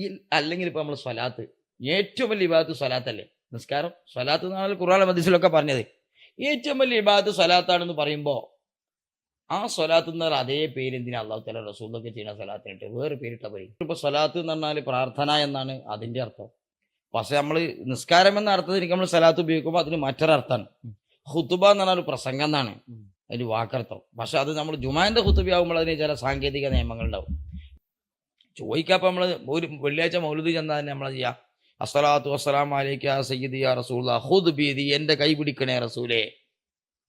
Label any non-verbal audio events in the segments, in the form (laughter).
ഈ അല്ലെങ്കിൽ ഇപ്പൊ നമ്മൾ സ്വലാത്ത്. ഏറ്റവും വലിയ വിഭാഗത്ത് സ്വലാത്തല്ലേ? നിസ്കാരം? സ്വലാത്ത് എന്നാണ് ഖുർആൻ മദീസിലൊക്കെ പറഞ്ഞത്. ഏറ്റവും വലിയ വിഭാഗത്ത് സ്വലാത്താണെന്ന് പറയുമ്പോൾ ആ സ്വലാത്ത് എന്ന് പറഞ്ഞാൽ അതേ പേര് എന്തിനാ അള്ളാഹു തല റസൂലൊക്കെ ചെയ്യുന്ന സ്വലാത്തിനിട്ട്? വേറെ പേരിട്ട പോയി ഇപ്പൊ സ്വലാത്ത് എന്ന് പറഞ്ഞാൽ പ്രാർത്ഥന എന്നാണ് അതിന്റെ അർത്ഥം. പക്ഷെ നമ്മൾ നിസ്കാരം എന്ന അർത്ഥത്തിൽ നമ്മൾ സ്വലാത്ത് ഉപയോഗിക്കുമ്പോൾ അതിന് മറ്റൊരർത്ഥമാണ്. ഹുത്തുബ എന്ന് പറഞ്ഞാൽ പ്രസംഗം എന്നാണ്. അതിന് വാക്കർത്ഥം. പക്ഷെ അത് നമ്മൾ ജുമാന്റെ ഹുത്തുബയാകുമ്പോൾ അതിന് ചില സാങ്കേതിക നിയമങ്ങൾ ഉണ്ടാവും അപ്പം നമ്മൾ ഒരു വെള്ളിയാഴ്ച മൗലൂദ് ചെന്നാൽ തന്നെ നമ്മൾ ചെയ്യാം. അസ്സലാത്തു വസ്സലാം അലൈക്ക സയ്യിദിയ റസൂല ഹുദ് ബീദി എന്റെ കൈ പിടിക്കണേ റസൂലേ.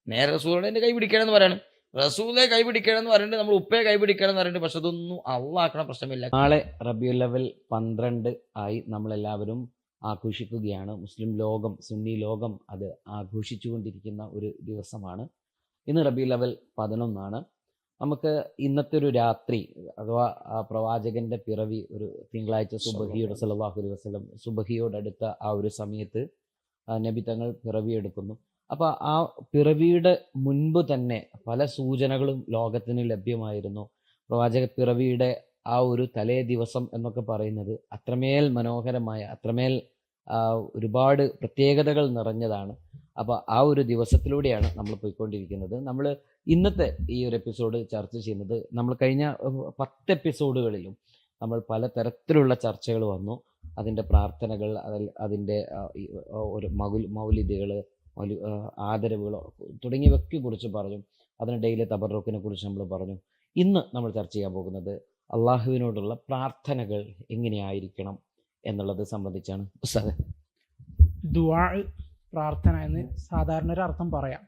നേ റസൂലോട് എന്റെ കൈ പിടിക്കണമെന്ന് പറയണം. റസൂലെ കൈ പിടിക്കണമെന്ന് പറയുന്നത് നമ്മൾ ഉപ്പയെ കൈ പിടിക്കണം എന്ന് പറയുന്നത് പക്ഷെ അതൊന്നും അള്ളാക്കണ പ്രശ്നമില്ല. നാളെ റബിയു ലെവൽ പന്ത്രണ്ട് ആയി നമ്മളെല്ലാവരും ആഘോഷിക്കുകയാണ്. മുസ്ലിം ലോകം സുന്നി ലോകം അത് ആഘോഷിച്ചുകൊണ്ടിരിക്കുന്ന ഒരു ദിവസമാണ്. ഇന്ന് റബി ലെവൽ പതിനൊന്നാണ്. നമുക്ക് ഇന്നത്തെ ഒരു രാത്രി അഥവാ ആ പ്രവാചകന്റെ പിറവി ഒരു തിങ്കളാഴ്ച സുബഹിയുടെ സലവാഹു അലൈഹി വസല്ലം സുബഹിയോടടുത്ത ആ ഒരു സമയത്ത് നബി തങ്ങൾ പിറവി എടുക്കുന്നു അപ്പോൾ ആ പിറവിയുടെ മുൻപ് തന്നെ പല സൂചനകളും ലോകത്തിന് ലഭ്യമായിരുന്നു. പ്രവാചക പിറവിയുടെ ആ ഒരു തലേ ദിവസം എന്നൊക്കെ പറയുന്നത് അത്രമേൽ മനോഹരമായ അത്രമേൽ ഒരുപാട് പ്രത്യേകതകൾ നിറഞ്ഞതാണ്. അപ്പോൾ ആ ഒരു ദിവസത്തിലൂടെയാണ് നമ്മൾ പോയിക്കൊണ്ടിരിക്കുന്നത്. നമ്മൾ ഇന്നത്തെ ഈ ഒരു എപ്പിസോഡ് ചർച്ച ചെയ്യുന്നത് നമ്മൾ കഴിഞ്ഞ പത്ത് എപ്പിസോഡുകളിലും നമ്മൾ പല തരത്തിലുള്ള ചർച്ചകൾ വന്നു. അതിന്റെ പ്രാർത്ഥനകൾ അതിൽ അതിന്റെ ഒരു മൗലിതകൾ മൗലി ആ, ആദരവുകൾ തുടങ്ങിയവയ്ക്കെ കുറിച്ച് പറഞ്ഞു. അതിന് ഡെയിലി തബറുക്കിനെ കുറിച്ച് നമ്മൾ പറഞ്ഞു. ഇന്ന് നമ്മൾ ചർച്ച ചെയ്യാൻ പോകുന്നത് അള്ളാഹുവിനോടുള്ള പ്രാർത്ഥനകൾ എങ്ങനെയായിരിക്കണം എന്നുള്ളത് സംബന്ധിച്ചാണ്. ദുആ പ്രാർത്ഥന എന്ന് സാധാരണ ഒരു അർത്ഥം പറയാം.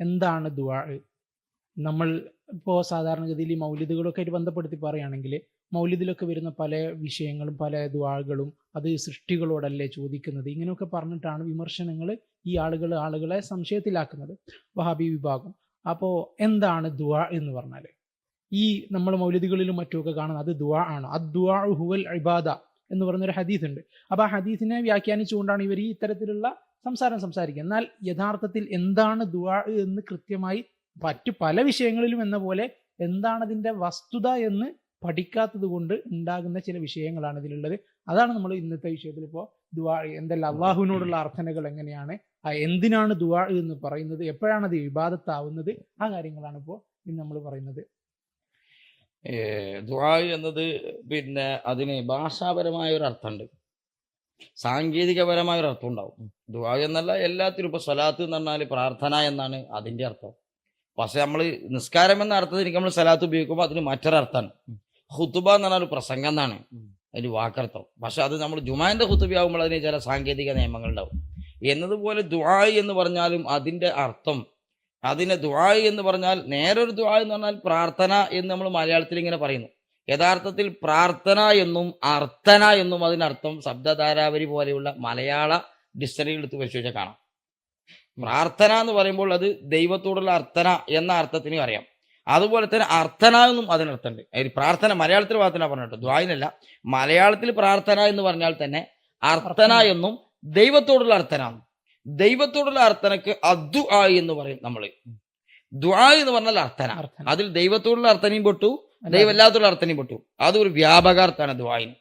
എന്താണ് ദുആ? നമ്മൾ ഇപ്പോൾ സാധാരണഗതിയിൽ ഈ മൗലിദുകളൊക്കെ ആയിട്ട് ബന്ധപ്പെടുത്തി പറയുകയാണെങ്കിൽ മൗലിദിലൊക്കെ വരുന്ന പല വിഷയങ്ങളും പല ദുആകളും അത് സൃഷ്ടികളോടല്ലേ ചോദിക്കുന്നത്? ഇങ്ങനെയൊക്കെ പറഞ്ഞിട്ടാണ് വിമർശനങ്ങൾ ഈ ആളുകൾ ആളുകളെ സംശയത്തിലാക്കുന്നത്. വഹാബി വിഭാഗം. അപ്പോൾ എന്താണ് ദുആ എന്ന് പറഞ്ഞാൽ? ഈ നമ്മൾ മൗലിദുകളിലും മറ്റുമൊക്കെ കാണുന്നത് അത് ദുആ ആണ്. അത് ദുആ ഹുവൽ ഇബാദ എന്ന് പറഞ്ഞൊരു ഹദീസ് ഉണ്ട് അപ്പോൾ ആ ഹദീസിനെ വ്യാഖ്യാനിച്ചുകൊണ്ടാണ് ഇവർ ഈ ഇത്തരത്തിലുള്ള സംസാരം സംസാരിക്കുക. എന്നാൽ യഥാർത്ഥത്തിൽ എന്താണ് ദുആ എന്ന് കൃത്യമായി മറ്റു പല വിഷയങ്ങളിലും എന്ന പോലെ എന്താണ് അതിന്റെ വസ്തുത എന്ന് പഠിക്കാത്തത് കൊണ്ട് ഉണ്ടാകുന്ന ചില വിഷയങ്ങളാണ് ഇതിലുള്ളത്. അതാണ് നമ്മൾ ഇന്നത്തെ വിഷയത്തിൽ ഇപ്പോൾ ദുവാ എന്തെല്ലാം അള്ളാഹുവിനോടുള്ള അർത്ഥനകൾ എങ്ങനെയാണ് എന്തിനാണ് ദുവാ എന്ന് പറയുന്നത് എപ്പോഴാണ് അത് വിവാദത്താവുന്നത് ആ കാര്യങ്ങളാണ് ഇപ്പോൾ ഇന്ന് നമ്മൾ പറയുന്നത്. ദുആ എന്നത് പിന്നെ അതിന് ഭാഷാപരമായ ഒരു അർത്ഥമുണ്ട്. സാങ്കേതികപരമായ ഒരു അർത്ഥം ഉണ്ടാവും. ദുആ എന്നല്ല എല്ലാത്തിനും ഇപ്പൊ സ്വലാത്ത് എന്ന് പറഞ്ഞാൽ പ്രാർത്ഥന എന്നാണ് അതിന്റെ അർത്ഥം. പക്ഷെ നമ്മൾ നിസ്കാരം എന്ന അർത്ഥത്തിൽ നമ്മൾ സലാത്ത് ഉപയോഗിക്കുമ്പോൾ അതിന് മറ്റൊരർത്ഥമാണ് ഹുത്തുബ എന്ന് പറഞ്ഞാൽ ഒരു പ്രസംഗം എന്നാണ്. അതിന് വാക്കർത്ഥം. പക്ഷെ അത് നമ്മൾ ജുമാന്റെ ഹുത്തുബയാകുമ്പോൾ അതിന് ചില സാങ്കേതിക നിയമങ്ങൾ ഉണ്ടാവും എന്നതുപോലെ ദുആ എന്ന് പറഞ്ഞാലും അതിന്റെ അർത്ഥം അതിനെ ദുആ എന്ന് പറഞ്ഞാൽ നേരെ ഒരു ദുആ എന്ന് പറഞ്ഞാൽ പ്രാർത്ഥന എന്ന് നമ്മൾ മലയാളത്തിൽ ഇങ്ങനെ പറയുന്നു. യഥാർത്ഥത്തിൽ പ്രാർത്ഥന എന്നും അർത്ഥന എന്നും അതിനർത്ഥം ശബ്ദധാരാവരി പോലെയുള്ള മലയാള ഡിക്ഷണറി എടുത്ത് പരിശോധിച്ചാൽ കാണാം. പ്രാർത്ഥന എന്ന് പറയുമ്പോൾ അത് ദൈവത്തോടുള്ള അർത്ഥന എന്ന അർത്ഥത്തിന് അറിയാം. അതുപോലെ തന്നെ അർത്ഥന എന്നും അതിനർത്ഥമുണ്ട്. അതിൽ പ്രാർത്ഥന മലയാളത്തിൽ പ്രാർത്ഥന പറഞ്ഞിട്ട് ദ്വായിനല്ല മലയാളത്തിൽ പ്രാർത്ഥന എന്ന് പറഞ്ഞാൽ തന്നെ അർത്ഥന എന്നും ദൈവത്തോടുള്ള അർത്ഥന. ദൈവത്തോടുള്ള അർത്ഥനക്ക് അദ്ദു ആ എന്ന് പറയും നമ്മൾ ദ്വാ എന്ന് പറഞ്ഞാൽ അർത്ഥന. അർത്ഥന. അതിൽ ദൈവത്തോടുള്ള അർത്ഥനയും പൊട്ടു ദൈവമല്ലാത്തുള്ള അർത്ഥനയും പൊട്ടു. അതൊരു വ്യാപകാർത്ഥാണ് ദ്വായിന്.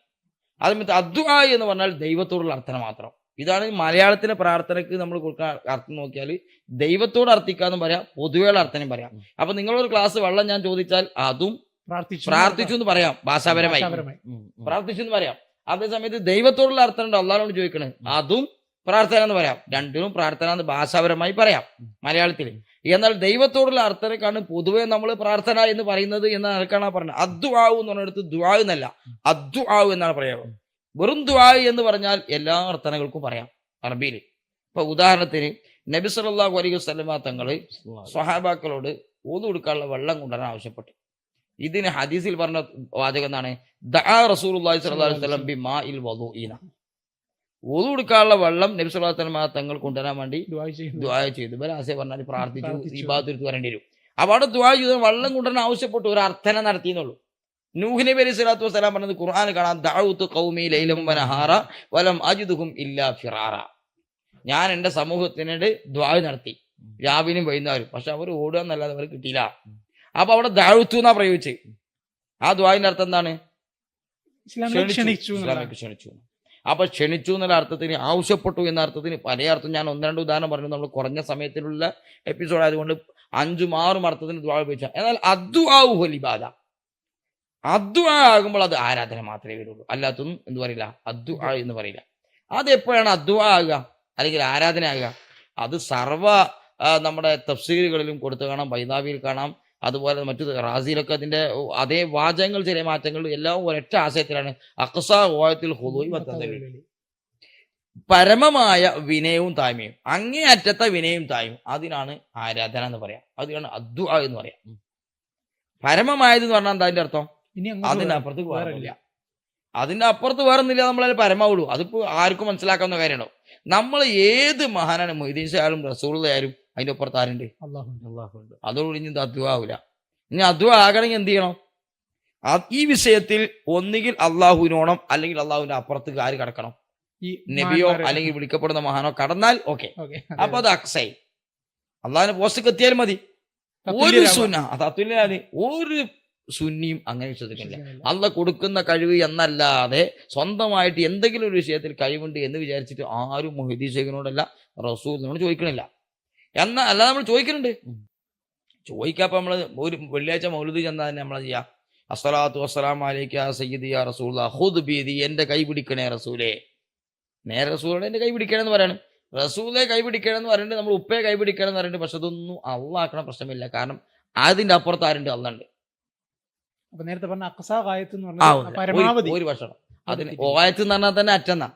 അത് അദ്വാ എന്ന് പറഞ്ഞാൽ ദൈവത്തോടുള്ള അർത്ഥന മാത്രം. ഇതാണ് മലയാളത്തിലെ പ്രാർത്ഥനയ്ക്ക് നമ്മൾ കൊടുക്കാൻ അർത്ഥം നോക്കിയാൽ ദൈവത്തോട് അർത്ഥിക്കാന്ന് പറയാം പൊതുവെയുള്ള അർത്ഥനം പറയാം. അപ്പൊ നിങ്ങളൊരു ക്ലാസ് വെള്ളം ഞാൻ ചോദിച്ചാൽ അതും പ്രാർത്ഥിച്ചു പ്രാർത്ഥിച്ചു എന്ന് പറയാം. ഭാഷാപരമായി. പ്രാർത്ഥിച്ചു എന്ന് പറയാം. അതേ സമയത്ത് ദൈവത്തോടുള്ള അർത്ഥം ഉണ്ട്? അള്ളാഹിനോട് ചോദിക്കണേ. അതും പ്രാർത്ഥന എന്ന് പറയാം. രണ്ടിനും പ്രാർത്ഥന എന്ന് ഭാഷാപരമായി പറയാം മലയാളത്തിൽ എന്നാൽ ദൈവത്തോടുള്ള അർത്ഥനക്കാണ് പൊതുവെ നമ്മൾ പ്രാർത്ഥന എന്ന് പറയുന്നത് എന്ന നിലക്കാണ് പറഞ്ഞത്? അദ്ദു ആവു എന്ന് പറഞ്ഞിടത്ത് ദുആ എന്നല്ല. അദ്ദു ആവു എന്നാണ് പറയുക വെറും ദുആ എന്ന് പറഞ്ഞാൽ എല്ലാ അർത്ഥനകൾക്കും പറയാം. അറബിയിൽ. ഇപ്പൊ ഉദാഹരണത്തിന് നബി സല്ലല്ലാഹു അലൈഹി വസല്ലമ തങ്ങൾ സ്വഹാബാക്കളോട് ഊന്നു കൊടുക്കാനുള്ള വെള്ളം കൊണ്ടുവരാൻ ആവശ്യപ്പെട്ടു. ഇതിന് ഹദീസിൽ പറഞ്ഞ വാചകം എന്താണ്? ദഅ റസൂലുള്ളാഹി സ്വല്ലല്ലാഹു അലൈഹി വസല്ലം ബിമാഇൽ വദൂഇന. ഊതു കൊടുക്കാനുള്ള വെള്ളം നബി സല്ലല്ലാഹു അലൈഹി വസല്ലമ തങ്ങൾ കൊണ്ടുവരാൻ വേണ്ടി. ദുആ ചെയ്തു. ബലാസെ പറഞ്ഞാൽ പ്രാർത്ഥിച്ചു. ഇബാദത്ത് വരേണ്ടി വരും. അപ്പൊ അവിടെ ദുആ ചെയ്ത് വെള്ളം കൊണ്ടുവരാൻ ആവശ്യപ്പെട്ടു ഒരു അർത്ഥന നടത്തിയെന്നുള്ളൂ. നൂഹ് പേര് സ്വലാത്തു വസ്സലാം പറഞ്ഞത് ഖുർആൻ കാണാം ദഅഉതു കൗമി ലൈലം വനഹാറ വലം അജിദുഹും ഇല്ലാ ഫിറാറ. ഞാൻ എന്റെ സമൂഹത്തിനോട് ദ്വാ നടത്തി രാവിലെയും വൈകുന്നേരം പക്ഷെ അവർ ഓടുക എന്നല്ലാതെ അവർ കിട്ടിയില്ല. അപ്പൊ അവിടെ ദാഴ്ത്തു എന്നാ പ്രയോഗിച്ച്? ആ ദ്വാവിന്റെ അർത്ഥം എന്താണ്? ക്ഷണിച്ചു അപ്പൊ ക്ഷണിച്ചു എന്നുള്ള അർത്ഥത്തിന് ആവശ്യപ്പെട്ടു എന്ന അർത്ഥത്തിന് പല അർത്ഥം ഞാൻ ഒന്ന് രണ്ട് ഉദാഹരണം പറഞ്ഞു. നമ്മൾ കുറഞ്ഞ സമയത്തിലുള്ള എപ്പിസോഡ് ആയതുകൊണ്ട് അഞ്ചും ആറും അർത്ഥത്തിന് ദ്വാ ഉപയോഗിച്ച. എന്നാൽ അദ്വാഹു ഹലിബാധ അദ്വാ ആകുമ്പോൾ അത് ആരാധന മാത്രമേ വരുള്ളൂ അല്ലാത്തൊന്നും എന്ത് പറയില്ല? അദ്വാ എന്ന് പറയില്ല. അത് എപ്പോഴാണ് അദ്വാ ആകുക? അല്ലെങ്കിൽ ആരാധന ആകുക? അത് സർവ നമ്മുടെ തഫ്സീലുകളിലും കൊടുത്തു കാണാം ബൈതാവിയിൽ കാണാം. അതുപോലെ മറ്റു റാസിയിലൊക്കെ അതിന്റെ അതേ വാചകങ്ങൾ ചില മാറ്റങ്ങൾ എല്ലാം ഒരൊറ്റ ആശയത്തിലാണ്. അക്സ ഓയത്തിൽ ഹുദൂയി വത്തതവി പരമമായ വിനയവും താഴ്മയും. അങ്ങേയറ്റത്തെ വിനയവും താഴ്മയും. അതിനാണ് ആരാധന എന്ന് പറയാം. അതിനാണ് അദ്വ എന്ന് പറയാം. പരമമായത് എന്ന് പറഞ്ഞാൽ എന്താ അതിന്റെ അർത്ഥം? ഇനി അങ്ങോട്ട് അതിനപ്പുറത്ത് വേറെ വേറൊന്നുമില്ല. അതിന്റെ അപ്പുറത്ത് വേറൊന്നുമില്ല നമ്മളതിൽ പരമാവുള്ളൂ അതിപ്പോ ആർക്കും മനസ്സിലാക്കാവുന്ന കാര്യമാണോ? നമ്മൾ ഏത് മഹാനാണ് മൊയ്തീൻ ആയാലും റസൂളായാലും അതിന്റെ അപ്പുറത്ത് ആരുണ്ട്? അതോടുകൂടി ഇനി ആവില്ല ഇനി അധ്വ ആകണമെങ്കിൽ എന്ത് ചെയ്യണം? ഈ വിഷയത്തിൽ ഒന്നുകിൽ അള്ളാഹുവിനോണം അല്ലെങ്കിൽ അള്ളാഹുവിന്റെ അപ്പുറത്ത് ആര് കടക്കണം? ഈ നബിയോ അല്ലെങ്കിൽ വിളിക്കപ്പെടുന്ന മഹാനോ കടന്നാൽ ഓക്കെ. അപ്പൊ അത്. അക്സൈ. അള്ളാഹിന്റെ പോസ്റ്റ് എത്തിയാലും മതി. ഒരു സുന അത് അതുല്യാണ് ഒരു സുന്നിയും അങ്ങനെ വിശ്വസിക്കുന്നില്ല. അള്ള അല്ല കൊടുക്കുന്ന കഴിവ് എന്നല്ലാതെ സ്വന്തമായിട്ട് എന്തെങ്കിലും ഒരു വിഷയത്തിൽ കഴിവുണ്ട് എന്ന് വിചാരിച്ചിട്ട് ആരും മൊഹിദി ഷെയ്ഖിനോടല്ല റസൂലിനോട് ചോദിക്കണില്ല. എന്നാ അല്ലാതെ നമ്മൾ ചോദിക്കുന്നുണ്ട് ചോദിക്കാപ്പോൾ നമ്മൾ ഒരു വെള്ളിയാഴ്ച മൗലൂദ് ചെന്നാൽ തന്നെ നമ്മളെ ചെയ്യാം. അസ്സലാത്തു വസ്സലാം അലൈക്ക സയ്യിദി യാ റസൂല ഹുദ് ബീദി എന്റെ കൈ പിടിക്കണേ റസൂലേ. നേരെ റസൂലോടെ എന്റെ കൈ പിടിക്കണമെന്ന് പറയണം. റസൂലെ കൈ പിടിക്കണമെന്ന് പറയുന്നുണ്ട് നമ്മൾ ഉപ്പയെ കൈ പിടിക്കണമെന്ന് പറയുന്നുണ്ട് പക്ഷെ അതൊന്നും അള്ളാക്കണ പ്രശ്നമില്ല. കാരണം അതിന്റെ അപ്പുറത്ത് ആരുണ്ട്? അള്ളുണ്ട് അപ്പൊ നേരത്തെ പറഞ്ഞ അക്സ കായത്ത് എന്ന് പറഞ്ഞാൽ പരമാവധി. ഒരു ഭക്ഷണം അതിന് ഓയത്ത് എന്ന് പറഞ്ഞാൽ തന്നെ അറ്റെന്നാ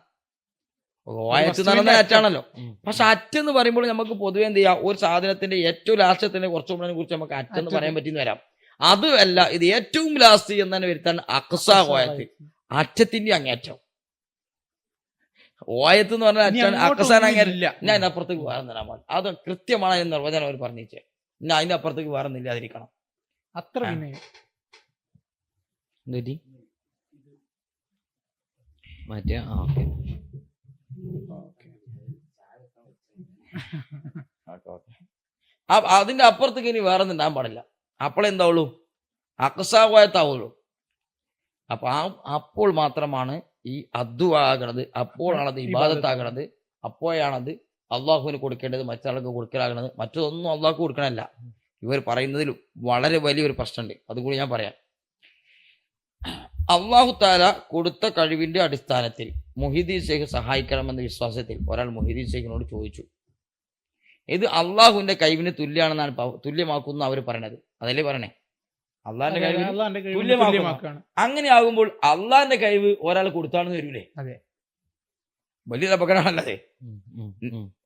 ഓയത്ത് എന്ന് പറഞ്ഞാൽ അറ്റാണല്ലോ. പക്ഷെ അറ്റെന്ന് പറയുമ്പോൾ നമുക്ക് പൊതുവെ എന്ത് ചെയ്യാം? ഒരു സാധനത്തിന്റെ ഏറ്റവും ലാസ്റ്റത്തിന്റെ കുറച്ച് മുമ്പിനെ കുറിച്ച് നമുക്ക് അറ്റെന്ന്. പറയാൻ പറ്റിയെന്ന് വരാം. അതുമല്ല ഇത് ഏറ്റവും ലാസ്റ്റ് എന്ന് തന്നെ വരുത്താൻ അക്സ ഓയത്ത് അറ്റത്തിന്റെ അങ്ങേറ്റം ഓയത്ത് എന്ന് പറഞ്ഞാൽ അക്സാൻ അക്കസാൻ. ഞാൻ അതിന്റെ അപ്പുറത്തേക്ക് വേറെ തരാൻ പാടില്ല അത് കൃത്യമാണ് നിർവചനം അവർ പറഞ്ഞിച്ചേ. ഞാൻ അതിന്റെ അപ്പുറത്തേക്ക് വേറെ ഇല്ലാതിരിക്കണം. അത്ര എന്തുപറ്റി? മാറ്റിയ ആ ഓക്കെ. അതിന്റെ അപ്പുറത്തേക്ക് ഇനി വേറെ ഒന്നും ഉണ്ടാകാൻ പാടില്ല. അപ്പോഴെന്താവുള്ളൂ അക്സാവായത്താവുള്ളൂ. അപ്പൊ ആ അപ്പോൾ മാത്രമാണ് ഈ അദ്വാകണത് അപ്പോഴാണത് ഇബാദത്താകണത് അപ്പോഴാണത് അള്ളാഹുവിന് കൊടുക്കേണ്ടത് മറ്റൊരാൾക്ക് കൊടുക്കലാകണത്. മറ്റൊന്നും അള്ളാഹു കൊടുക്കണമല്ല ഇവർ പറയുന്നതിൽ വളരെ വലിയൊരു പ്രശ്നമുണ്ട്. അതുകൂടി ഞാൻ പറയാം. അള്ളാഹു താല കൊടുത്ത കഴിവിന്റെ അടിസ്ഥാനത്തിൽ മുഹിദീൻ ഷെയ്ഖ് സഹായിക്കണമെന്ന വിശ്വാസത്തിൽ ഒരാൾ മുഹിദീൻ ഷെയ്ഖിനോട് ചോദിച്ചു. ഇത് അള്ളാഹുവിന്റെ കഴിവിന് തുല്യാണെന്നാണ് തുല്യമാക്കുന്ന അവർ പറയണത്. അതല്ലേ പറയണേ? അള്ളാഹിന്റെ കഴിവ് തുല്യമാക്കുകയാണ്. അങ്ങനെ ആകുമ്പോൾ അള്ളാഹിന്റെ കഴിവ് ഒരാൾ കൊടുത്താണെന്ന് വരൂലേ? അതെ. വലിയൊരു അപകടമാണല്ലേ.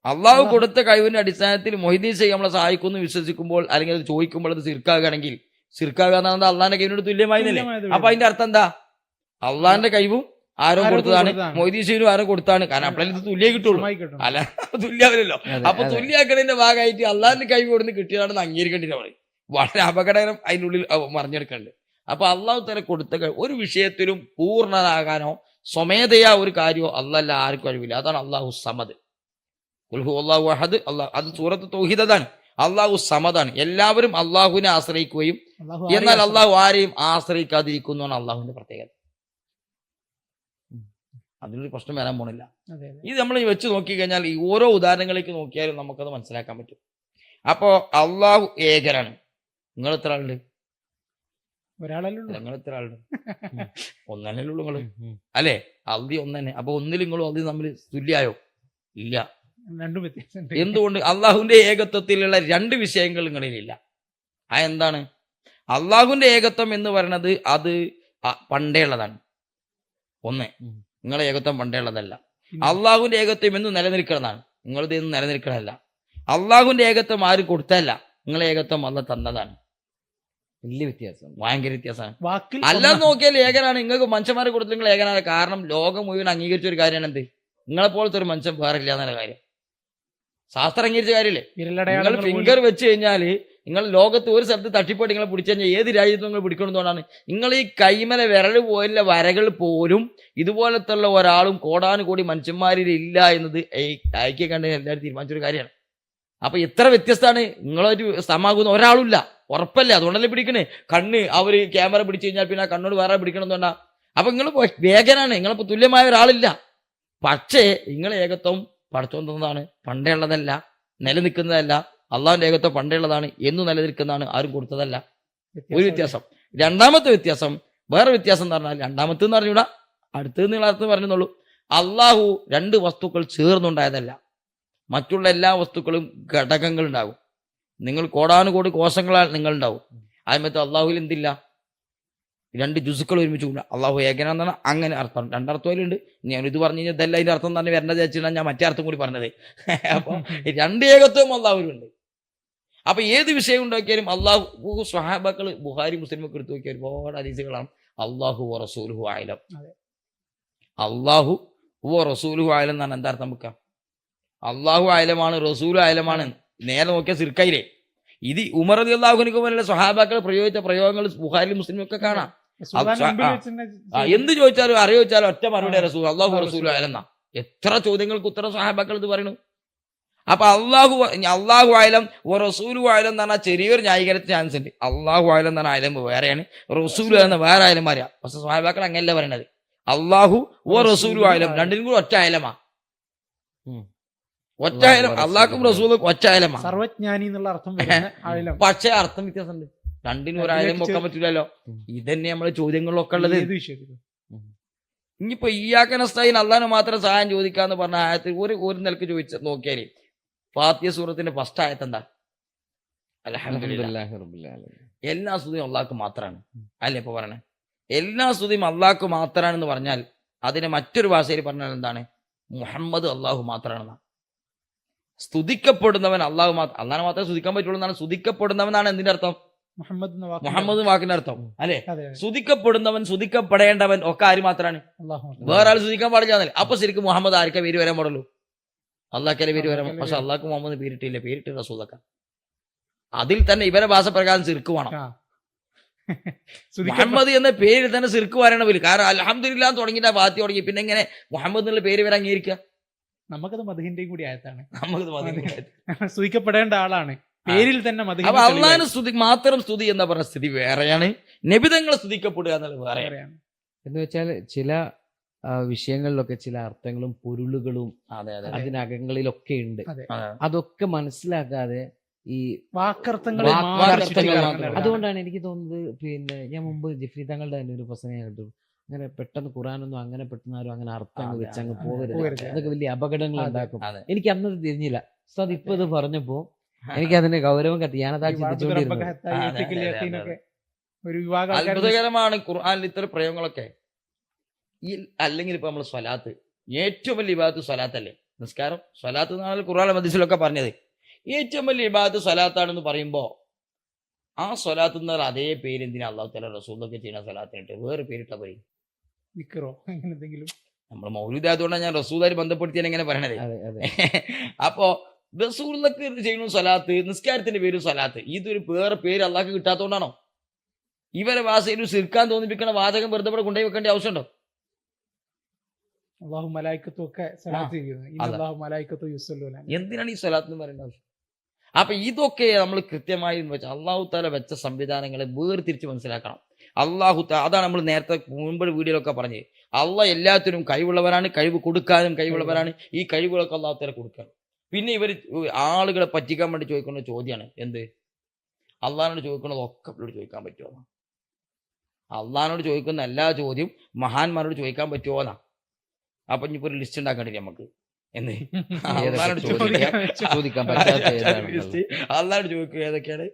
അള്ളാഹു കൊടുത്ത കഴിവിന്റെ അടിസ്ഥാനത്തിൽ മൊഹിദീൻ ഷെയ്ഖ് നമ്മളെ സഹായിക്കുന്നു വിശ്വസിക്കുമ്പോൾ അല്ലെങ്കിൽ അത് ചോദിക്കുമ്പോൾ അത് സിർക്കാകുകയാണെങ്കിൽ സിർക്കാകുക എന്നാണ് അള്ളാഹിന്റെ കഴിവിനോട് തുല്യമായിരുന്നില്ലേ അപ്പൊ അതിന്റെ അർത്ഥം എന്താ? അള്ളാന്റെ കഴിവും ആരോ കൊടുത്തതാണ്. മൊയ്തീശ്വരും ആരോ കൊടുത്താണ്. കാരണം അപ്പോഴേ ഇത് തുല്യ കിട്ടുള്ളൂ. അല്ല തുല്യാവില്ലല്ലോ. അപ്പൊ. തുല്യാക്കണതിന്റെ ഭാഗമായിട്ട് അള്ളാഹിന്റെ കഴിവ് കൊടുന്ന് കിട്ടിയതാണെന്ന് അംഗീകരിക്കേണ്ടി നമ്മൾ വളരെ അപകടകരം അതിനുള്ളിൽ മറിഞ്ഞെടുക്കുന്നുണ്ട് അപ്പൊ അള്ളാഹു തന്നെ കൊടുത്ത ഒരു വിഷയത്തിലും പൂർണനാകാനോ സ്വമേധയാ ഒരു കാര്യമോ അല്ലല്ല ആർക്കും കഴിവില്ല അതാണ് അള്ളാഹു സമദ്. ഉൽഹു അള്ളാഹു അഹദ്. അള്ളാഹ് അത് സൂറത്ത് തോഹിതാണ് അള്ളാഹു സമദാണ്. എല്ലാവരും അള്ളാഹുവിനെ ആശ്രയിക്കുകയും എന്നാൽ അള്ളാഹു ആരെയും ആശ്രയിക്കാതിരിക്കുന്നു എന്നാണ് അള്ളാഹുവിന്റെ പ്രത്യേകത. അതിനൊരു പ്രശ്നം വരാൻ പോണില്ല. അതെ, അതെ. ഇത് നമ്മൾ വെച്ച് നോക്കിക്കഴിഞ്ഞാൽ ഈ ഓരോ ഉദാഹരണങ്ങളിലേക്ക് നോക്കിയാലും നമുക്കത് മനസ്സിലാക്കാൻ പറ്റും. അപ്പോ അള്ളാഹു ഏകരാണ്. നിങ്ങൾ എത്ര ആളുണ്ട് ഒരാളല്ലേ (laughs) ഉള്ളൂ നിങ്ങൾ എത്ര ആളുണ്ട് ഒന്നല്ലേ ഉള്ളൂ ഉം. അല്ലേ? അൽദി ഒന്നെ അപ്പൊ ഒന്നിൽ നിങ്ങളും അൽദി തമ്മിൽ തുല്യായോ? ഇല്ല. രണ്ടും എന്തുകൊണ്ട്? അള്ളാഹുവിന്റെ ഏകത്വത്തിലുള്ള രണ്ട് വിഷയങ്ങൾ നിങ്ങളിലില്ല. ആ എന്താണ്? അള്ളാഹുവിന്റെ ഏകത്വം എന്ന് പറയുന്നത് അത് പണ്ടേ ഉള്ളതാണ്. ഒന്ന് നിങ്ങളെ ഏകത്വം പണ്ടേ ഉള്ളതല്ല. അള്ളാഹുവിന്റെ ഏകത്വം എന്ന് നിലനിൽക്കുന്നതാണ്. നിങ്ങളിത് ഇന്ന് നിലനിൽക്കണമല്ല അള്ളാഹുവിന്റെ ഏകത്വം ആര് കൊടുത്തല്ല നിങ്ങളെ ഏകത്വം അല്ല തന്നതാണ്. വലിയ വ്യത്യാസം ഭയങ്കര വ്യത്യാസമാണ്. അല്ലാതെ നോക്കിയാൽ ഏകനാണ്. നിങ്ങൾക്ക് മനുഷ്യന്മാരെ കൊടുത്ത് നിങ്ങൾ ഏകനാണ്. കാരണം ലോകം മുഴുവൻ അംഗീകരിച്ച ഒരു കാര്യമാണ് എന്ത്? നിങ്ങളെ പോലത്തെ ഒരു മനുഷ്യൻ വേറെ ഇല്ലാന്നുള്ള കാര്യം. ശാസ്ത്രം അംഗീകരിച്ച കാര്യമില്ലേ? നിങ്ങൾ ഫിംഗർ വെച്ച് കഴിഞ്ഞാൽ നിങ്ങൾ ലോകത്ത് ഒരു സ്ഥലത്ത് തട്ടിപ്പോയിട്ട് നിങ്ങളെ പിടിച്ചു കഴിഞ്ഞാൽ ഏത് രാജ്യത്തും നിങ്ങൾ പിടിക്കണമെന്നുകൊണ്ടാണ് നിങ്ങൾ ഈ കൈമല വിരൽ പോലുള്ള വരകൾ പോലും ഇതുപോലത്തുള്ള ഒരാളും കോടാനുകൂടി മനുഷ്യന്മാരിൽ ഇല്ല എന്നത് ഐക്യ കണ്ട് എല്ലാവരും തീരുമാനിച്ചൊരു കാര്യമാണ്. അപ്പോൾ എത്ര വ്യത്യസ്തമാണ് നിങ്ങളൊരു സമാകുന്ന ഒരാളുമില്ല. ഉറപ്പല്ലേ? അതുകൊണ്ടല്ലേ പിടിക്കണേ? കണ്ണ് അവർ ക്യാമറ പിടിച്ചു കഴിഞ്ഞാൽ പിന്നെ കണ്ണോട് വേറെ പിടിക്കണം എന്ന് അപ്പൊ നിങ്ങൾ വേഗനാണ്. നിങ്ങളിപ്പോ തുല്യമായ ഒരാളില്ല. പക്ഷേ നിങ്ങൾ ഏകത്വം പഠിച്ചു തന്നതാണ് പണ്ടേ ഉള്ളതല്ല. നിലനിൽക്കുന്നതല്ല. അള്ളാഹുവിന്റെ ഏകത്വം പണ്ടുള്ളതാണ് എന്ന് നിലനിൽക്കുന്നതാണ് ആരും കൊടുത്തതല്ല. ഒരു വ്യത്യാസം. രണ്ടാമത്തെ വ്യത്യാസം വേറെ വ്യത്യാസം എന്ന് പറഞ്ഞാൽ രണ്ടാമത്തെ എന്ന് പറഞ്ഞൂടാ അടുത്തത് നിങ്ങൾ അർത്ഥം പറഞ്ഞുള്ളൂ അള്ളാഹു രണ്ട് വസ്തുക്കൾ ചേർന്നുണ്ടായതല്ല. മറ്റുള്ള എല്ലാ വസ്തുക്കളും ഘടകങ്ങൾ ഉണ്ടാകും നിങ്ങൾ കോടാനുകോടി കോശങ്ങളാൽ നിങ്ങൾ ഉണ്ടാവും ആദ്യമത്തെ അള്ളാഹുവിൽ എന്തില്ല? രണ്ട് ജുസുക്കൾ ഒരുമിച്ച് കൂടാ. അള്ളാഹു ഏകനാന്നാണ് അങ്ങനെ അർത്ഥം. രണ്ടർത്ഥം അതിലുണ്ട് ഞാൻ ഇത് പറഞ്ഞു കഴിഞ്ഞാൽ ഇതല്ല അതിന്റെ അർത്ഥം തന്നെ വരേണ്ടത് വെച്ചിട്ടാണ് ഞാൻ മറ്റേ അർത്ഥം കൂടി പറഞ്ഞത്. (laughs) അപ്പൊ രണ്ട് ഏകത്വം അള്ളാഹുവിലുണ്ട്. അപ്പൊ ഏത് വിഷയം ഉണ്ടാക്കിയാലും അള്ളാഹു സ്വഹാബാക്കൾ ബുഹാരി മുസ്ലിമൊക്കെ എടുത്തു നോക്കിയ ഒരുപാട് അതീസുകളാണ് അള്ളാഹു ഓ റസൂലുഹു ആയാലും. അള്ളാഹു ഓ റസൂലുഹു ആയാലും എന്നാണ് എന്താ അർത്ഥം വെക്കാം? അള്ളാഹു ആയാലമാണ് റസൂലു ആയാലമാണ് നേരെ നോക്കിയാൽ സിർക്കയിലെ ഇത് ഉമർ അലി അള്ളാഹുനിക്ക് പോലുള്ള സ്വഹാബാക്കൾ പ്രയോഗിച്ച പ്രയോഗങ്ങൾ ബുഹാരി മുസ്ലിം ഒക്കെ കാണാം. എന്ത് ചോദിച്ചാലും അറിയോ ചോദിച്ചാലും ഒറ്റ മറുപടി. റസൂൽ അള്ളാഹു റസൂലു. ആയാലെന്നാ എത്ര ചോദ്യങ്ങൾക്ക് ഉത്തരം സഹാബാക്കൾ ഇത് പറയുന്നു അപ്പൊ അള്ളാഹു അള്ളാഹു ആയാലും ഓ റസൂലു ആയാലും എന്ന് പറഞ്ഞാൽ ചെറിയൊരു ന്യായീകരണത്തിന് ചാൻസ് ഉണ്ട്. അള്ളാഹു ആയാലും എന്ന് പറഞ്ഞാൽ ആയാലും വേറെയാണ്. റസൂലു എന്ന വേറെ ആയാലും പറയാം പക്ഷെ സ്വാഭാവിക അങ്ങനെയല്ല പറയണത്. അള്ളാഹു ഓ റസൂലു ആയാലും രണ്ടിനും കൂടി ഒറ്റ ആയാലമാ ഉം. ഒറ്റ അള്ളാഹു ആയാലും അള്ളാഹും അള്ളാഹുക്കും റസൂലും ഒറ്റ ആയാലമാ സർവജ്ഞാനി എന്നുള്ള അർത്ഥം വരുന്ന ആയാലും പക്ഷേ അർത്ഥം വ്യത്യാസമുണ്ട്. രണ്ടിനും ഒരായാലും ഒക്കെ വെക്കാൻ പറ്റില്ലല്ലോ. ഇതന്നെ നമ്മളെ ചോദ്യങ്ങളിലൊക്കെ ഉള്ളത്. ഇനിയിപ്പോ ഈയാക്കനസ്തായി അള്ളഹാന് മാത്രം സഹായം ചോദിക്കാന്ന് പറഞ്ഞ ആയത്തിൽ ഒരു ഒരു നിലയ്ക്ക് ചോദിച്ച നോക്കിയാൽ ഫാത്തിയ സൂറത്തിന്റെ ഫസ്റ്റ് ആയത്ത് എന്താ? അൽഹംദുലില്ലാഹി. റബ്ബിൽ ആലമീൻ. എല്ലാ സ്തുതിയും അള്ളാഹ്ക്ക് മാത്രമാണ് അല്ലേ ഇപ്പൊ പറയണേ? എല്ലാ സ്തുതിയും അള്ളാഹ്ക്ക് മാത്രമാണെന്ന് പറഞ്ഞാൽ അതിനെ മറ്റൊരു ഭാഷയിൽ പറഞ്ഞാൽ എന്താണ്? മുഹമ്മദ് അള്ളാഹു മാത്രമാണെന്നാണ് സ്തുതിക്കപ്പെടുന്നവൻ അള്ളാഹു മാത്രം അള്ളാഹ് മാത്രമേ സ്തുതിക്കാൻ പറ്റുള്ളൂ എന്നാണ് സ്തുതിക്കപ്പെടുന്നവനാണ് എന്തിന്റെ അർത്ഥം? മുഹമ്മദ് മുഹമ്മദ് വാക്കിന്റെ അർത്ഥം. അല്ലെ. സ്തുതിക്കപ്പെടുന്നവൻ സ്തുതിക്കപ്പെടേണ്ടവൻ ഒക്കെ ആര് മാത്രമാണ്. വേറെ ആൾ സ്തുതിക്കാൻ പാടില്ല അപ്പൊ ശരിക്കും മുഹമ്മദ് ആർക്കെ പേര് വരാൻ പാടുള്ളൂ? അള്ളാഹ്ക്കല്ലേ പേര് വരാം പക്ഷെ അള്ളാഹ് അള്ളാഹ്ക്ക് മുഹമ്മദ് പേരിട്ടില്ല. പേരിട്ട് റസൂലക്ക. അതിൽ തന്നെ ഇവരെ ഭാഷ പ്രകാരം സിർക്ക് വേണം. (laughs) മുഹമ്മദ് എന്ന പേരിൽ തന്നെ സിർക്ക് വരണമില്ല കാരണം അലഹമില്ല തുടങ്ങിയിട്ട് ബാത്തി തുടങ്ങി. പിന്നെ ഇങ്ങനെ മുഹമ്മദ് എന്നുള്ള പേര് വരെ അംഗീകരിക്കുക? നമുക്കത് മധുഹിന്റെയും കൂടി ആയത്താണ്. നമുക്കത്. സ്തുതിക്കപ്പെടേണ്ട (laughs) ആളാണ്. പേരിൽ തന്നെ അപ്പൊ അള്ളാഹിന് സ്തുതി മാത്രം സ്തുതി എന്ന പറഞ്ഞ സ്ഥിതി വേറെയാണ്. നബിതങ്ങളെ സ്തുതിക്കപ്പെടുക എന്നുള്ളത് വേറെയാണ്. എന്ന് വെച്ചാൽ ചില വിഷയങ്ങളിലൊക്കെ ചില അർത്ഥങ്ങളും പൊരുളുകളും അതെ അതെ. അതെ. അതിനകങ്ങളിലൊക്കെ ഉണ്ട്. അതെ. അതെ. അതൊക്കെ മനസ്സിലാക്കാതെ ഈ വാക്കർത്ഥങ്ങൾ. അതുകൊണ്ടാണ് എനിക്ക് തോന്നുന്നത് പിന്നെ ഞാൻ മുമ്പ് ജിഫ്രി തങ്ങളുടെ തന്നെ ഒരു പ്രസംഗം കേട്ടു. അങ്ങനെ പെട്ടെന്ന് ഖുറാനൊന്നും അങ്ങനെ പെട്ടെന്ന് ആരും അങ്ങനെ അർത്ഥം അങ്ങ് വെച്ച് അങ്ങ് പോകരുത്. അതൊക്കെ വലിയ അപകടങ്ങൾ ഉണ്ടാക്കും. എനിക്ക് അന്നത് തിരിഞ്ഞില്ല. സോ അത്. ഇപ്പൊ ഇത് പറഞ്ഞപ്പോ (laughs) എനിക്ക് അതിന്റെ ഗൗരവം കത്തി. ഞാനതാ ചിന്തിച്ചുകൊണ്ടിരുന്നത്. ഒരു അത്ഭുതകരമാണ് ഖുർആാനിൽ ഇത്തരം പ്രയോഗങ്ങളൊക്കെ. ഈ അല്ലെങ്കിൽ ഇപ്പൊ നമ്മൾ സ്വലാത്ത്. ഏറ്റവും വലിയ ഇബാദത്ത് സ്വലാത്തല്ലേ? നിസ്കാരം? സ്വലാത്ത് എന്നാണ് ഖുർആൻ മദീസിലൊക്കെ പറഞ്ഞത്. ഏറ്റവും വലിയ വിഭാഗത്ത് സ്വലാത്താണെന്ന് പറയുമ്പോ ആ സ്വലാത്ത് എന്നാൽ അതേ പേര് എന്തിനാ അള്ളാഹു തല റസൂലൊക്കെ ചെയ്യുന്ന സ്വലാത്തിനിട്ട്? വേറെ പേരിട്ട പറയും നിക്കറോ അങ്ങനെ എന്തെങ്കിലും? നമ്മൾ മൗലൂദായതുകൊണ്ടാണ് ഞാൻ റസൂദായി ബന്ധപ്പെടുത്തിയാണ് എങ്ങനെ പറയണത്. (laughs) അപ്പോൾ റസൂലൊക്കെ ചെയ്യുന്ന സ്വലാത്ത് നിസ്കാരത്തിന്റെ പേര് സ്വലാത്ത് ഇതൊരു വേറെ പേര് അള്ളാഹ്ക്ക് കിട്ടാത്തതുകൊണ്ടാണോ? ഇവരെ ഭാഷയിൽ ഒരു സിർക്കാൻ തോന്നിപ്പിക്കണ വാചകം വെറുതെ ഇവിടെ കൊണ്ടുപോയി വെക്കേണ്ട ആവശ്യമുണ്ടോ? അള്ളാഹു മലായിക്കത്തും ഒക്കെ സലാത്ത് ചെയ്യുന്നത് ഇന്ന അതെ. അള്ളാഹു മലായിക്കത്തും യുസല്ലൂന എന്തിനാണ് ഈ സ്വലാത്ത് എന്ന് പറയുന്നത്? അപ്പൊ ഇതൊക്കെ നമ്മൾ കൃത്യമായി വെച്ചാൽ അള്ളാഹു താല വെച്ച സംവിധാനങ്ങളെ വേർതിരിച്ച് മനസ്സിലാക്കണം. അള്ളാഹു അതാണ് നമ്മൾ നേരത്തെ മുൻപ് വീഡിയോയിലൊക്കെ പറഞ്ഞത്. അള്ളാഹ് എല്ലാത്തിനും കഴിവുള്ളവരാണ് കഴിവ് കൊടുക്കാനും കഴിവുള്ളവരാണ്. ഈ കഴിവുകളൊക്കെ അള്ളാഹു താല കൊടുക്കണം. പിന്നെ ഇവർ ആളുകളെ പറ്റിക്കാൻ വേണ്ടി ചോദിക്കുന്ന ചോദ്യമാണ് എന്ത്? അള്ളാഹിനോട് ചോദിക്കുന്നത് ഒക്കെ ഇവരോട് ചോദിക്കാൻ പറ്റുമോ അള്ളാഹിനോട് ചോദിക്കുന്ന എല്ലാ ചോദ്യവും മഹാന്മാരോട് ചോദിക്കാൻ പറ്റുമോ എന്നാ അപ്പൊ ഇനിയിപ്പോ ഒരു ലിസ്റ്റ് ഉണ്ടാക്കേണ്ടി നമുക്ക്. എന്ന് (laughs) ചോദിക്കാൻ പറ്റാത്ത ചോദിക്കുക ഏതൊക്കെയാണ്?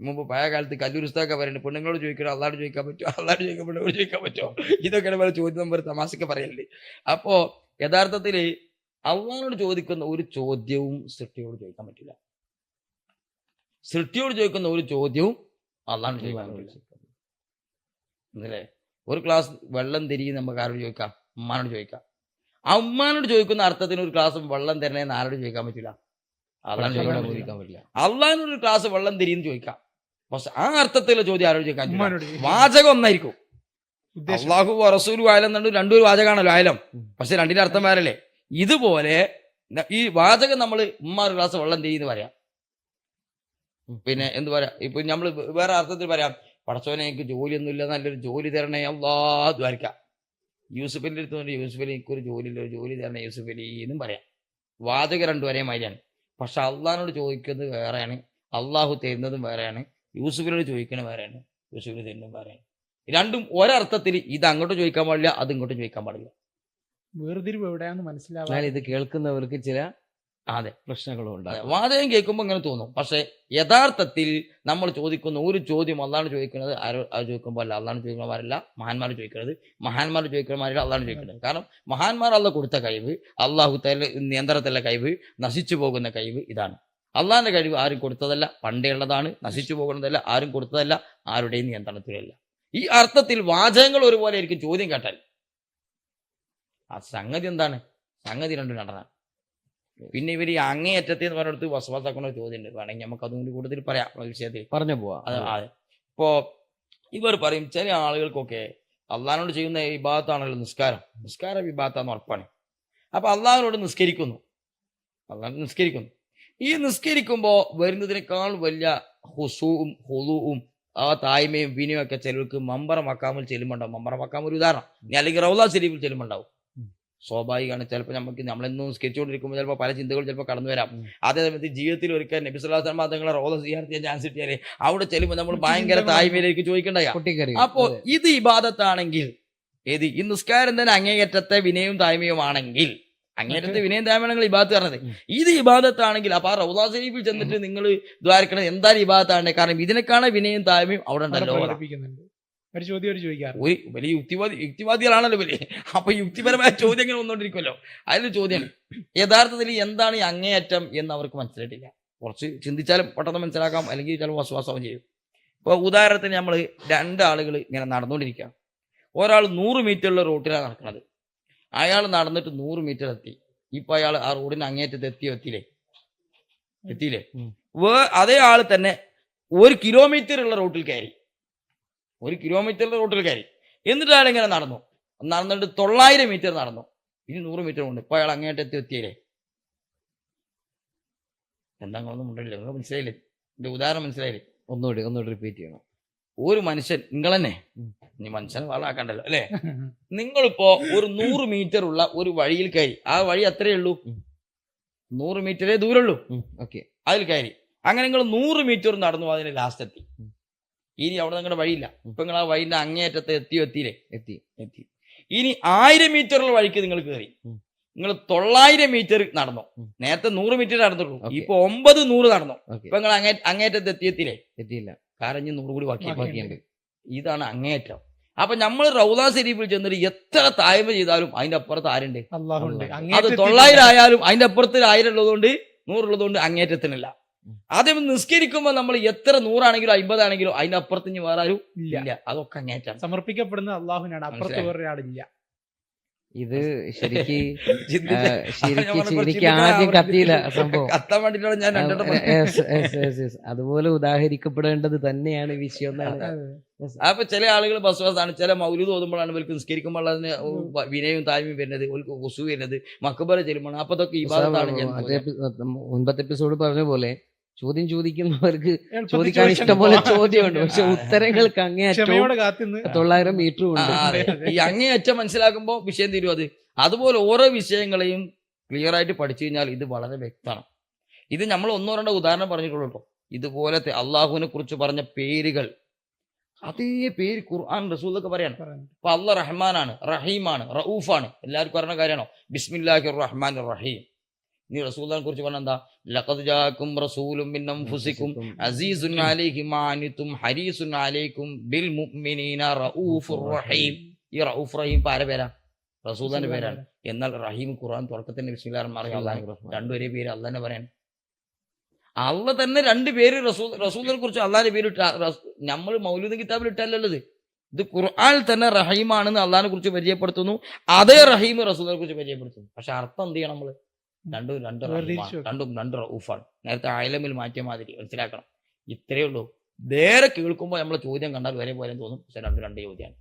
മുമ്പ് പഴയ കാലത്ത് കല്ലൂർ ഉസ്താദൊക്കെ പറയുന്നത് പെണ്ണുങ്ങളോട് ചോദിക്കണം? അള്ളാട് ചോദിക്കാൻ പറ്റുമോ? അള്ളാട് ചോദിക്കാൻ പെണ്ണുങ്ങളോട് ചോദിക്കാൻ പറ്റുമോ? ഇതൊക്കെയാണ് പല ചോദ്യം നമ്പർ തമാശക്ക് പറയുന്നത് അപ്പോ യഥാർത്ഥത്തിൽ അള്ളാഹിനോട് ചോദിക്കുന്ന ഒരു ചോദ്യവും സൃഷ്ടിയോട് ചോദിക്കാൻ പറ്റില്ല. സൃഷ്ടിയോട് ചോദിക്കുന്ന ഒരു ചോദ്യവും അള്ളാഹിനോട് ചോദിക്കാൻ പറ്റില്ല. ഒരു ക്ലാസ് വെള്ളം തിരികെ നമുക്ക് ആരോട് ചോദിക്കാം? അമ്മാനോട് ചോദിക്കാം. ആ ഉമ്മാനോട് ചോദിക്കുന്ന അർത്ഥത്തിന് ഒരു ക്ലാസ് വെള്ളം തരണേന്ന് ആരോട് ചോദിക്കാൻ പറ്റില്ല. അള്ളാഹിനൊരു ക്ലാസ് വെള്ളം തിരിയെന്ന് ചോദിക്കാം. പക്ഷെ ആ അർത്ഥത്തിലുള്ള ചോദ്യം ആരോട് ചോദിക്കാൻ. വാചകം ഒന്നായിരിക്കും. അള്ളാഹു റസൂലും ആയാലും രണ്ടു ഒരു വാചകമാണല്ലോ ആയാലും. പക്ഷെ രണ്ടിന്റെ അർത്ഥം വേറല്ലേ? ഇതുപോലെ ഈ വാചകം നമ്മൾ ഉമ്മ ക്ലാസ് ഗ്ലാസ് വെള്ളം തിരിയെന്ന് പറയാം. പിന്നെ എന്ത് പറയാ? ഇപ്പൊ നമ്മൾ വേറെ അർത്ഥത്തിൽ പറയാം. പടച്ചോനെ എനിക്ക് ജോലിയൊന്നുമില്ല. നല്ലൊരു ജോലി തരണേ. അള്ളാ ദ്വാരിക്കാം. യൂസുഫ് അലിന്റെ അടുത്ത് കൊണ്ട് യൂസുഫ് അലി എനിക്കൊരു ജോലി ഇല്ല ഒരു ജോലി തരണം യൂസുഫ് അലി എന്നും പറയാം. വാചക രണ്ടു ഒരേ മാതിരിയാണ്. പക്ഷെ അള്ളഹാനോട് ചോദിക്കുന്നത് വേറെയാണ്. അള്ളാഹു തരുന്നതും വേറെയാണ്. യൂസുഫിനോട് ചോദിക്കുന്നത് വേറെയാണ്. യൂസുഫിന് തരുന്നതും വേറെയാണ്. രണ്ടും ഒരർത്ഥത്തിൽ ഇത് അങ്ങോട്ടും ചോദിക്കാൻ പാടില്ല അത് ഇങ്ങോട്ടും ചോദിക്കാൻ പാടില്ല. വേർതിരിവ് എവിടെയാന്ന് എന്നാൽ മനസ്സിലാവാൻ ഇത് കേൾക്കുന്നവർക്ക് ചില അതെ പ്രശ്നങ്ങളും ഉണ്ടാകും വാചകം കേൾക്കുമ്പോൾ ഇങ്ങനെ തോന്നും. പക്ഷേ യഥാർത്ഥത്തിൽ നമ്മൾ ചോദിക്കുന്ന ഒരു ചോദ്യം അള്ളാണ് ചോദിക്കുന്നത് ആരോ ചോദിക്കുമ്പോൾ അല്ല അള്ളാണ് ചോദിക്കുന്നവരല്ല മഹാന്മാർ ചോദിക്കുന്നത് മഹാന്മാർ ചോദിക്കുന്നവരല്ല അള്ളാണ് ചോദിക്കുന്നത് കാരണം മഹാന്മാർ അല്ല കൊടുത്ത കഴിവ് അള്ളാഹു തല നിയന്ത്രണത്തിലെ കഴിവ് നശിച്ചു പോകുന്ന കഴിവ് ഇതാണ്. അള്ളാഹിന്റെ കഴിവ് ആരും കൊടുത്തതല്ല പണ്ടേ ഉള്ളതാണ് നശിച്ചു പോകുന്നതല്ല ആരും കൊടുത്തതല്ല ആരുടെയും നിയന്ത്രണത്തിലല്ല. ഈ അർത്ഥത്തിൽ വാചകങ്ങൾ ഒരുപോലെ ആയിരിക്കും ചോദ്യം കേട്ടാൽ. ആ സംഗതി എന്താണ്? സംഗതി രണ്ടും നടനാണ് പിന്നെ ഇവർ ഈ അങ്ങേയറ്റത്തെ എന്ന് പറഞ്ഞിടത്ത് വസവാസാക്കുന്ന ഒരു ചോദ്യം ഉണ്ട്. വേണമെങ്കിൽ നമുക്ക് അതും കൂടി കൂടുതൽ പറയാം വിഷയത്തിൽ. പറഞ്ഞു പോവാ. അതെ അതെ ഇപ്പോ ഇവർ പറയും ചില ആളുകൾക്കൊക്കെ അള്ളഹാനോട് ചെയ്യുന്ന വിഭാഗത്താണല്ലോ നിസ്കാരം. നിസ്കാര വിഭാഗത്താന്ന് ഉറപ്പാണ്. അപ്പൊ അള്ളാഹിനോട് നിസ്കരിക്കുന്നു. അള്ളാഹ് നിസ്കരിക്കുന്നു. ഈ നിസ്കരിക്കുമ്പോൾ വരുന്നതിനേക്കാൾ വലിയ ഹുസൂവും ഹുലുവും ആ തായ്മയും വിനയും ഒക്കെ ചിലർക്ക് മമ്പറ മക്കാമിൽ ചെല്ലുമ്പോണ്ടാവും. മമ്പറ മക്കാം ഒരു ഉദാഹരണം അല്ലെങ്കിൽ റൗല ശരീഫിൽ ചെല്ലുമ്പോണ്ടാവും. സ്വാഭാവികമാണ്. ചിലപ്പോൾ നമുക്ക് നമ്മളെന്നും നിസ്കരിച്ചുകൊണ്ടിരിക്കുമ്പോൾ ചിലപ്പോൾ പല ചിന്തകൾ ചിലപ്പോൾ കടന്നു വരാം. അതേ സമയത്ത് ജീവിതത്തിൽ ഒരിക്കൽ നബിസ്വല്ലാസ്ലാം തങ്ങളെ റോള ചെയ്യാൻ ചാൻസ് കിട്ടിയാലേ അവിടെ ചെല്ലുമ്പോൾ നമ്മൾ ഭയങ്കര തായ്മയിലേക്ക് ചോദിക്കണ്ടയ അപ്പോൾ അപ്പോ ഇത് ഇബാദത്താണെങ്കിൽ ഏത് ഈ നിസ്കാരം തന്നെ അങ്ങേയറ്റത്തെ വിനയവും തായ്മയുമാണെങ്കിൽ അങ്ങേറ്റത്തെ വിനയം തായ്മയാണെങ്കിൽ ഇബാദത്ത് പറഞ്ഞത്. ഇത് ഇബാദത്താണെങ്കിൽ അപ്പൊ ആ റൗദാ സരീഫിൽ ചെന്നിട്ട് നിങ്ങൾ ദ്വാരക്കണത് എന്താണ് ഇബാദത്താണ് കാരണം ഇതിനേക്കാണ് വിനയും തായ്മയും അവിടെ ഉണ്ടല്ലോ. ഒരു ചോദ്യം ഒരു ചോദിക്കാറ്. ഒരു വലിയ യുക്തിവാദി യുക്തിവാദികളാണല്ലോ വലിയ അപ്പൊ യുക്തിപരമായ ചോദ്യങ്ങൾ വന്നുകൊണ്ടിരിക്കുമല്ലോ അതിലൊരു ചോദ്യം യഥാർത്ഥത്തിൽ എന്താണ് ഈ അങ്ങേയറ്റം എന്ന് അവർക്ക് മനസ്സിലായിട്ടില്ല. കുറച്ച് ചിന്തിച്ചാലും പെട്ടെന്ന് മനസ്സിലാക്കാം അല്ലെങ്കിൽ ചിലപ്പോൾ വസ്വാസവും ചെയ്യും. ഇപ്പോൾ ഉദാഹരണത്തിന് നമ്മൾ രണ്ടാളുകൾ ഇങ്ങനെ നടന്നുകൊണ്ടിരിക്കുക ഒരാൾ നൂറ് മീറ്ററുള്ള റോട്ടിലാണ് നടക്കുന്നത്. അയാൾ നടന്നിട്ട് നൂറ് മീറ്റർ എത്തി. ഇപ്പൊ അയാൾ ആ റോഡിന് അങ്ങേറ്റത്ത് എത്തിയോ എത്തിയില്ലേ? എത്തിയില്ലേ. വേ അതേ ആൾ തന്നെ ഒരു കിലോമീറ്റർ ഉള്ള റോട്ടിൽ കയറി. ഒരു കിലോമീറ്റർ റോട്ടിൽ കയറി. എന്നിട്ട് അയാൾ ഇങ്ങനെ നടന്നു. നടന്നിട്ട് തൊള്ളായിരം മീറ്റർ നടന്നു. ഇനി നൂറ് മീറ്റർ ഉണ്ട്. ഇപ്പൊ അയാൾ അങ്ങേട്ട് എത്തി എത്തിയില്ലേ? എന്താ നിങ്ങളൊന്നും ഉണ്ടല്ലോ നിങ്ങൾ മനസ്സിലായില്ലേ? എന്റെ ഉദാഹരണം മനസ്സിലായില്ലേ? ഒന്നുകൂടി ഒന്നുകൂടി റിപ്പീറ്റ് ചെയ്യണം. ഒരു മനുഷ്യൻ നിങ്ങൾ തന്നെ. നീ മനുഷ്യനെ വളാക്കണ്ടല്ലോ അല്ലേ? നിങ്ങളിപ്പോ ഒരു നൂറ് മീറ്റർ ഉള്ള ഒരു വഴിയിൽ കയറി. ആ വഴി അത്രയേ ഉള്ളൂ. നൂറ് മീറ്ററേ ദൂരമുള്ളൂ. ഓക്കെ. അതിൽ കയറി. അങ്ങനെ നിങ്ങൾ നൂറ് മീറ്റർ നടന്നു അതിന് ലാസ്റ്റ് എത്തി. ഇനി അവിടെ നിങ്ങളുടെ വഴിയില്ല. ഇപ്പൊ നിങ്ങൾ ആ വഴിന്റെ അങ്ങേയറ്റത്തെ എത്തിയോ എത്തിയില്ലേ? എത്തി എത്തി. ഇനി ആയിരം മീറ്ററുള്ള വഴിക്ക് നിങ്ങൾ കയറി നിങ്ങൾ തൊള്ളായിരം മീറ്റർ നടന്നു. നേരത്തെ നൂറ് മീറ്റർ നടന്നിട്ടുള്ളൂ. ഇപ്പൊ ഒമ്പത് നൂറ് നടന്നു. ഇപ്പൊ നിങ്ങൾ അങ്ങേ അങ്ങേറ്റത്ത് എത്തിയെത്തിയില്ലേ എത്തിയില്ല? കാരണം ഇനി നൂറ് കൂടി ബാക്കി ബാക്കി. ബാക്കിയുണ്ട്. ഇതാണ് അങ്ങേറ്റം അപ്പൊ നമ്മൾ റൗദാ ശരീഫിൽ ചെന്നിട്ട് എത്ര തായ്മ ചെയ്താലും അതിന്റെ അപ്പുറത്ത് ആരുണ്ട്. അത് തൊള്ളായിരം ആയാലും അതിന്റെ അപ്പുറത്ത് ആയിരം ഉള്ളതുകൊണ്ട് നൂറുള്ളതുകൊണ്ട് അങ്ങേറ്റത്തിനില്ല നിസ്കരിക്കുമ്പോ നിസ്കരിക്കുമ്പോൾ നമ്മൾ എത്ര നൂറാണെങ്കിലും അമ്പതാണെങ്കിലും അതിന്റെ അപ്പുറത്ത് ഇനി വേറെ ആരും ഇല്ല. ഇല്ല. അതൊക്കെ അങ്ങേറ്റാണ് സമർപ്പിക്കപ്പെടുന്നത് അള്ളാഹുവിനാണ്. അപ്പുറത്ത് വേറെ വേറൊരാളില്ല ഇത് ശരിക്ക് ആദ്യം കത്തിയില്ല സംഭവം. അതുപോലെ ഉദാഹരിക്കപ്പെടേണ്ടത് തന്നെയാണ് വിഷയം എന്നാണ്. അപ്പൊ ചില ആളുകൾ ബസ്വാസാണ്. ചില മൗലൂദ് തോന്നുമ്പോഴാണ് ഇവർക്ക് നിസ്കരിക്കുമ്പോൾ അതിന് വിനയവും താഴ്മയും വരുന്നത്. ഇവർക്ക് ഉസു വരുന്നത്. മക്കബറ ചെല്ലുമ്പോൾ അപ്പൊ അതൊക്കെ ഈ ഭാഗത്താണ് ഞാൻ അതേ എപ്പി- മുൻപത്തെ എപ്പിസോഡ് പറഞ്ഞ പോലെ ചോദ്യം ചോദിക്കുന്നവർക്ക് ചോദിക്കാൻ ഇഷ്ടംപോലെ ചോദ്യമുണ്ട്. പക്ഷെ ഉത്തരങ്ങൾ ഉത്തരങ്ങൾക്ക് അങ്ങേയറ്റം തൊള്ളായിരം മീറ്ററും ഉണ്ട്. ഈ അങ്ങേയറ്റം മനസ്സിലാക്കുമ്പോൾ വിഷയം തീരും അത്. അതുപോലെ ഓരോ വിഷയങ്ങളെയും ക്ലിയർ ആയിട്ട് പഠിച്ചു കഴിഞ്ഞാൽ ഇത് വളരെ വ്യക്തമാണ്. ഇത് നമ്മൾ ഒന്നോ രണ്ടോ ഉദാഹരണം പറഞ്ഞിട്ടുള്ളൂ. കേട്ടോ ഇതുപോലത്തെ അള്ളാഹുവിനെ കുറിച്ച് പറഞ്ഞ പേരുകൾ. അതേ പേര് ഖുർആൻ റസൂലൊക്കെ പറയാണ്. പറയുന്നു. അപ്പൊ അല്ല റഹ്മാനാണ് റഹീമാണ് റഊഫാണ്. എല്ലാവർക്കും പറഞ്ഞ കാര്യമാണോ? ബിസ്മില്ലാഹി റഹ്മാൻ റഹീം. നീ റസൂലിനെ കുറിച്ച് പറഞ്ഞ എന്താ? ലഖദ് ജാക്കും റസൂലും മിൻ അൻഫുസിക്കും അസീസുൻ അലൈഹി മാനിതും ഹരീസുൻ അലൈക്കും ബിൽ മുഅ്മിനീന റഊഫുർ റഹീം. ഈ റഊഫ് റഹീം ആരെ പേരാ? റസൂലിന്റെ പേരാണ്. എന്നാൽ റഹീം ഖുർആൻ തുടക്കത്തിന്റെ ബിസ്മില്ലാഹിർ രണ്ടുപേരെ പേര് പറയാൻ അള്ള തന്നെ രണ്ട് പേര് റസൂൽ റസൂലിനെ കുറിച്ച് അള്ളാഹിന്റെ പേര് നമ്മൾ മൗലൂദ് കിതാബിൽ ഇത് ഖുർആൻ തന്നെ റഹീമാണെന്ന് അള്ളാഹിനെ കുറിച്ച് പരിചയപ്പെടുത്തുന്നു. അതേ റഹീം റസൂലിനെ കുറിച്ച് പരിചയപ്പെടുത്തുന്നു. പക്ഷെ അർത്ഥം എന്ത് ചെയ്യണം നമ്മൾ? രണ്ടും രണ്ട് വേർതിരിച്ച് റഹീമാണ്. വെക്കണം. രണ്ടും രണ്ടര ഊഫാണ് നേരത്തെ ആയിലമിൽ മാറ്റിയ മാതിരി. മനസ്സിലാക്കണം? ഇത്രയേ ഉള്ളൂ. നേരെ കേൾക്കുമ്പോൾ നമ്മൾ ചോദ്യം കണ്ടാൽ വരെ പോലെ തോന്നും. പക്ഷെ രണ്ട് രണ്ട് ചോദ്യമാണ്.